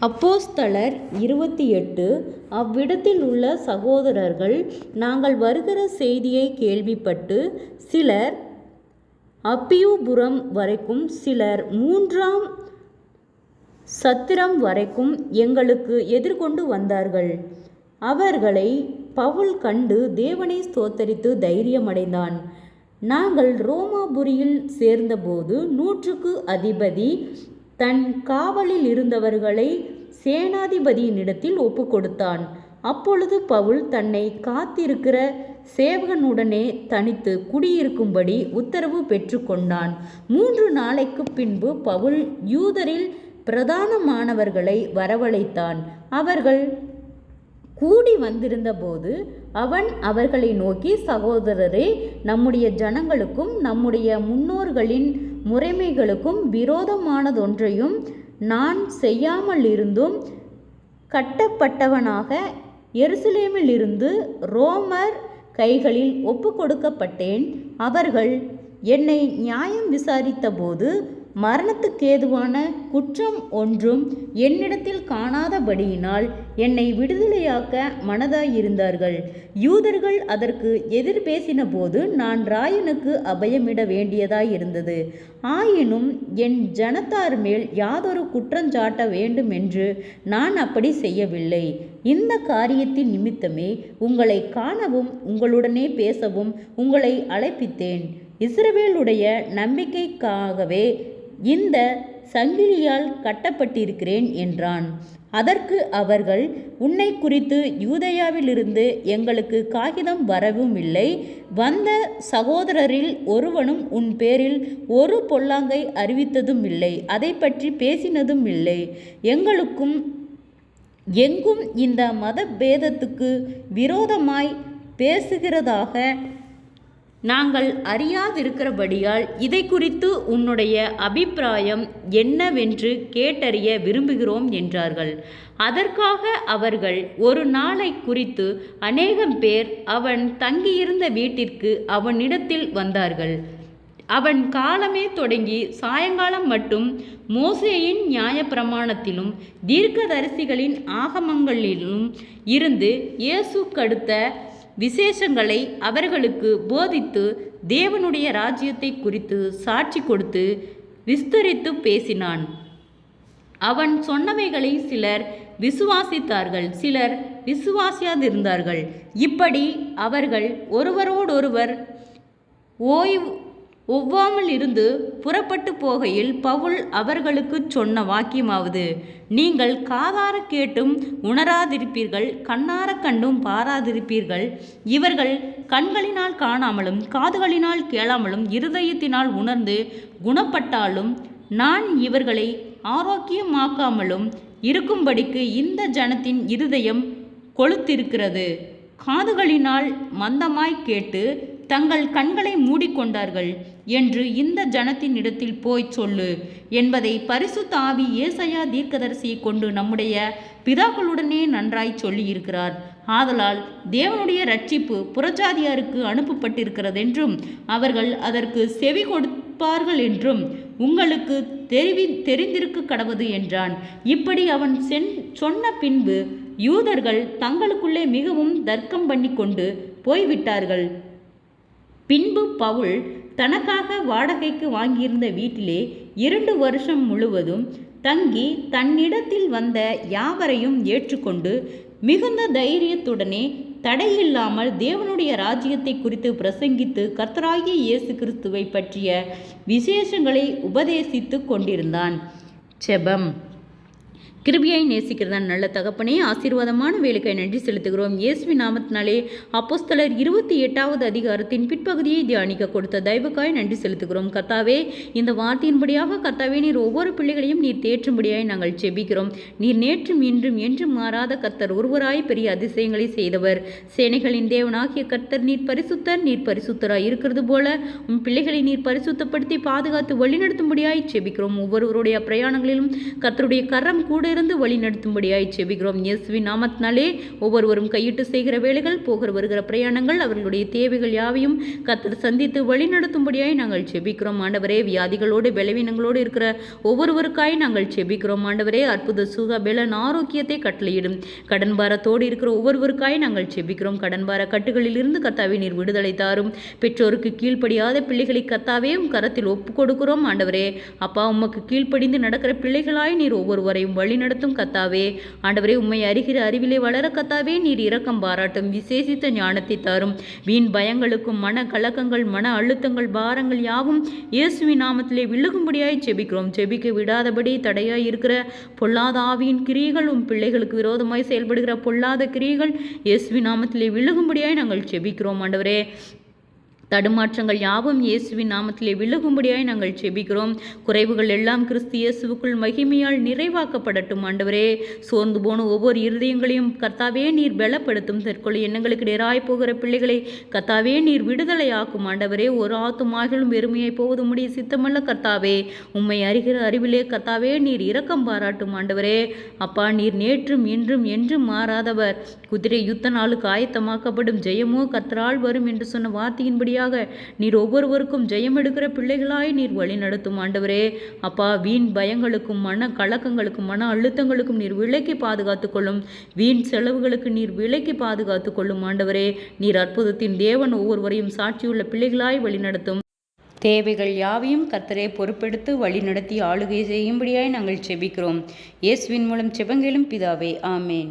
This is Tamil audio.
அப்போஸ்தலர் இருபத்தி எட்டு அவ்விடத்தில் உள்ள சகோதரர்கள் நாங்கள் வருகிற செய்தியை கேள்விப்பட்டு சிலர் அப்பியூபுரம் வரைக்கும் சிலர் மூன்றாம் சத்திரம் வரைக்கும் எங்களுக்கு எதிர்கொண்டு வந்தார்கள். அவர்களை பவுல் கண்டு தேவனை ஸ்தோத்தரித்து தைரியமடைந்தான். நாங்கள் ரோமாபுரியில் சேர்ந்தபோது நூற்றுக்கு அதிபதி தன் காவலில் இருந்தவர்களை சேனாதிபதியினிடத்தில் ஒப்புக்கொடுத்தான். அப்பொழுது பவுல் தன்னை காத்திருக்கிற சேவகனுடனே தனித்து குடியிருக்கும்படி உத்தரவு பெற்றுக்கொண்டான். மூன்று நாளைக்கு பின்பு பவுல் யூதரில் பிரதானமானவர்களை வரவழைத்தான். அவர்கள் கூடி வந்திருந்தபோது அவன் அவர்களை நோக்கி சகோதரரே நம்முடைய ஜனங்களுக்கும் நம்முடைய முன்னோர்களின் முறைமைகளுக்கும் விரோதமானதொன்றையும் நான் செய்யாமலிருந்தும் கட்டப்பட்டவனாக எருசலேமிலிருந்து ரோமர் கைகளில் ஒப்பு கொடுக்கப்பட்டேன் அவர்கள் என்னை நியாயம் விசாரித்தபோது மரணத்துக்கேதுவான குற்றம் ஒன்றும் என்னிடத்தில் காணாதபடியினால் என்னை விடுதலையாக்க மனதாயிருந்தார்கள். யூதர்கள் அதற்கு எதிர் பேசின போது நான் ராயனுக்கு அபயமிட வேண்டியதாயிருந்தது. ஆயினும் என் ஜனத்தார் மேல் யாதொரு குற்றஞ்சாட்ட வேண்டுமென்று நான் அப்படி செய்யவில்லை. இந்த காரியத்தின் நிமித்தமே உங்களை காணவும் உங்களுடனே பேசவும் உங்களை அழைப்பித்தேன். இஸ்ரவேலுடைய நம்பிக்கைக்காகவே இந்த சங்கிலியால் கட்டப்பட்டிருக்கிறேன் என்றான். அதற்கு அவர்கள் உன்னை குறித்து யூதயாவிலிருந்து எங்களுக்கு காகிதம் வரவும் இல்லை. வந்த சகோதரரில் ஒருவனும் உன் பேரில் ஒரு பொல்லாங்கை அறிவித்ததும் இல்லை. அதை பற்றி பேசினதும் இல்லை. எங்களுக்கும் எங்கும் இந்த மத பேதத்துக்கு விரோதமாய் பேசுகிறதாக நாங்கள் அறியாதிருக்கிறபடியால் இதை குறித்து உன்னுடைய அபிப்பிராயம் என்னவென்று கேட்டறிய விரும்புகிறோம் என்றார்கள். அதற்காக அவர்கள் ஒரு நாளை குறித்து அநேகம் பேர் அவன் தங்கியிருந்த வீட்டிற்கு அவனிடத்தில் வந்தார்கள். அவன் காலமே தொடங்கி சாயங்காலம் மட்டும் மோசேயின் நியாயப்பிரமாணத்திலும் தீர்க்கதரிசிகளின் ஆகமங்களிலும் இருந்து இயேசு கடுத்த விசேஷங்களை அவர்களுக்கு போதித்து தேவனுடைய ராஜ்யத்தை குறித்து சாட்சி கொடுத்து விஸ்தரித்து பேசினான். அவன் சொன்னவைகளை சிலர் விசுவாசித்தார்கள் சிலர் விசுவாசியாதிருந்தார்கள். இப்படி அவர்கள் ஒருவரோடொருவர் ஓய்வு ஒவ்வாமல் இருந்து புறப்பட்டு போகையில் பவுல் அவர்களுக்கு சொன்ன வாக்கியமாவது நீங்கள் காதார கேட்டும் உணராதிருப்பீர்கள் கண்ணார கண்டும் பாராதிருப்பீர்கள். இவர்கள் கண்களினால் காணாமலும் காதுகளினால் கேளாமலும் இருதயத்தினால் உணர்ந்து குணப்பட்டாலும் நான் இவர்களை ஆரோக்கியமாக்காமலும் இருக்கும்படிக்கு இந்த ஜனத்தின் இருதயம் கொளுத்திருக்கிறது. காதுகளினால் மந்தமாய் கேட்டு தங்கள் கண்களை மூடிக்கொண்டார்கள். என்று இந்த ஜனத்தின் இடத்தில் போய் சொல்லு என்பதை பரிசுத்த ஆவி ஏசையா தீர்க்கதரிசியை கொண்டு நம்முடைய பிதாக்களுடனே நன்றாய் சொல்லியிருக்கிறார். ஆதலால் தேவனுடைய ரட்சிப்பு புறஜாதியாருக்கு அனுப்பப்பட்டிருக்கிறதென்றும் அவர்கள் அதற்கு செவி கொடுப்பார்கள் என்றும் உங்களுக்கு தெரிவி தெரிந்திருக்க கடவது என்றான். இப்படி அவன் சென் சொன்ன பின்பு யூதர்கள் தங்களுக்குள்ளே மிகவும் தர்க்கம் பண்ணி கொண்டு போய்விட்டார்கள். பின்பு பவுல் தனக்காக வாடகைக்கு வாங்கியிருந்த வீட்டிலே இரண்டு வருஷம் முழுவதும் தங்கி தன்னிடத்தில் வந்த யாவரையும் ஏற்றுக்கொண்டு மிகுந்த தைரியத்துடனே தடையில்லாமல் தேவனுடைய ராஜ்யத்தை குறித்து பிரசங்கித்து கர்த்தராகிய இயேசு கிறிஸ்துவை பற்றிய விசேஷங்களை உபதேசித்து கொண்டிருந்தான். செபம். கிருபியாய் நேசிக்கிறதான் நல்ல தகப்பனே ஆசீர்வாதமான வேலைக்காய் நன்றி செலுத்துகிறோம். இயேசுவி நாமத்தினாலே அப்போஸ்தலர் இருபத்தி எட்டாவது அதிகாரத்தின் பிற்பகுதியை தியானிக்க கொடுத்த தயவுக்காய் நன்றி செலுத்துகிறோம். கர்த்தாவே இந்த வார்த்தையின்படியாக கர்த்தாவே நீர் ஒவ்வொரு பிள்ளைகளையும் நீர் தேற்றும்படியாய் நாங்கள் செபிக்கிறோம் நீர் நேற்றும் இன்றும் என்றும் மாறாத கர்த்தர் ஒருவராய் பெரிய அதிசயங்களை செய்தவர். சேனைகளின் தேவனாகிய கர்த்தர் நீர் பரிசுத்தர் நீர் பரிசுத்தராய் இருக்கிறது போல உன் பிள்ளைகளை நீர் பரிசுத்தப்படுத்தி பாதுகாத்து வழிநடத்தும்படியாய் செபிக்கிறோம் ஒவ்வொருவருடைய பிரயாணங்களிலும் கர்த்தருடைய கரம் கூட கூட இருந்து வழி நடத்தும்படியாய் செபிக்கிறோம் இயேசுவின் நாமத்தினாலே ஒவ்வொருவரும் கையிட்டு செய்கிற வேலைகள் போகிற வருகிற பிரயாணங்கள் அவர்களுடைய தேவைகள் யாவையும் கத்தர் சந்தித்து வழி நடத்தும்படியாய் நாங்கள் செபிக்கிறோம் ஆண்டவரே வியாதிகளோடு பலவீனங்களோடு இருக்கிற ஒவ்வொருவருக்காய் நாங்கள் செபிக்கிறோம் ஆண்டவரே அற்புத சுக பலன் ஆரோக்கியத்தை கட்டளையிடும். கடன் பாரத்தோடு இருக்கிற ஒவ்வொருவருக்காய் நாங்கள் செபிக்கிறோம் கடன் பார கட்டுகளிலிருந்து கத்தாவே நீர் விடுதலை தாரும். பெற்றோருக்கு கீழ்ப்படியாத பிள்ளைகளை கத்தாவே உம் கரத்தில் ஒப்பு கொடுக்கிறோம் ஆண்டவரே. அப்பா உமக்கு கீழ்ப்படிந்து நடக்கிற பிள்ளைகளாய் நீர் ஒவ்வொருவரையும் வழி நடத்தும் கத்தாவே. ஆண்டவரே உம்மை அறிகிற அறிவிலே வளர கத்தாவே நீர் இரக்கம் பாராட்டும் விசேஷித்த ஞானத்தை தாரும். வீண் பயங்களுக்கும் மன கலக்கங்கள் மன அழுத்தங்கள் பாரங்கள் யாவும் இயேசுவின் நாமத்திலே விழுகும்படியாய் செபிக்கிறோம் செபிக்க விடாதபடி தடையாய் இருக்கிற பொல்லாத ஆவியின் கிரியைகள் உம் பிள்ளைகளுக்கு விரோதமாய் செயல்படுகிற பொல்லாத கிரியைகள் இயேசுவின் நாமத்திலே விழுகும்படியாய் நாங்கள் செபிக்கிறோம் ஆண்டவரே தடுமாற்றங்கள் யாவும் இயேசுவின் நாமத்திலே விலகும்படியாய் நாங்கள் செபிக்கிறோம். குறைவுகள் எல்லாம் கிறிஸ்து இயேசுவுக்குள் மகிமையால் நிறைவாக்கப்படட்டும் ஆண்டவரே. சோர்ந்து போன ஒவ்வொரு இருதயங்களையும் கர்த்தாவே நீர் பலப்படுத்தும். தற்கொலை எண்ணங்களுக்கு நேராய் போகிற பிள்ளைகளை கர்த்தாவே நீர் விடுதலையாக்கும் ஆண்டவரே. ஒரு ஆத்துமாகிலும் வெறுமையை போவது முடிய சித்தமல்ல கர்த்தாவே. உம்மை அறிகிற அறிவிலே கர்த்தாவே நீர் இரக்கம் பாராட்டும் ஆண்டவரே. அப்பா நீர் நேற்றும் இன்றும் என்றும் மாறாதவர். குதிரை யுத்த நாளுக்கு ஆயத்தமாக்கப்படும் ஜெயமோ கர்த்தரால் வரும் என்று சொன்ன வார்த்தையின்படியாக நீர் ஒவ்வொருவருக்கும் ஜெயம் எடுக்கிற பிள்ளைகளாய் நீர் வழி நடத்தும் ஆண்டவரே. அப்பா வீண் பயங்களுக்கும் மன கலக்கங்களுக்கும் மன அழுத்தங்களுக்கும் நீர் விலைக்கு பாதுகாத்துக் கொள்ளும். வீண் செலவுகளுக்கு நீர் விலைக்கு பாதுகாத்துக் கொள்ளும் ஆண்டவரே. நீர் அற்புதத்தின் தேவன் ஒவ்வொருவரையும் சாட்சியுள்ள பிள்ளைகளாய் வழிநடத்தும் தேவைகள் யாவையும் கர்த்தரே பொறுப்பெடுத்து வழிநடத்தி ஆளுகை செய்யும்படியாய் நாங்கள் செபிக்கிறோம். இயேசுவின் மூலம் செபங்களும் பிதாவே ஆமேன்.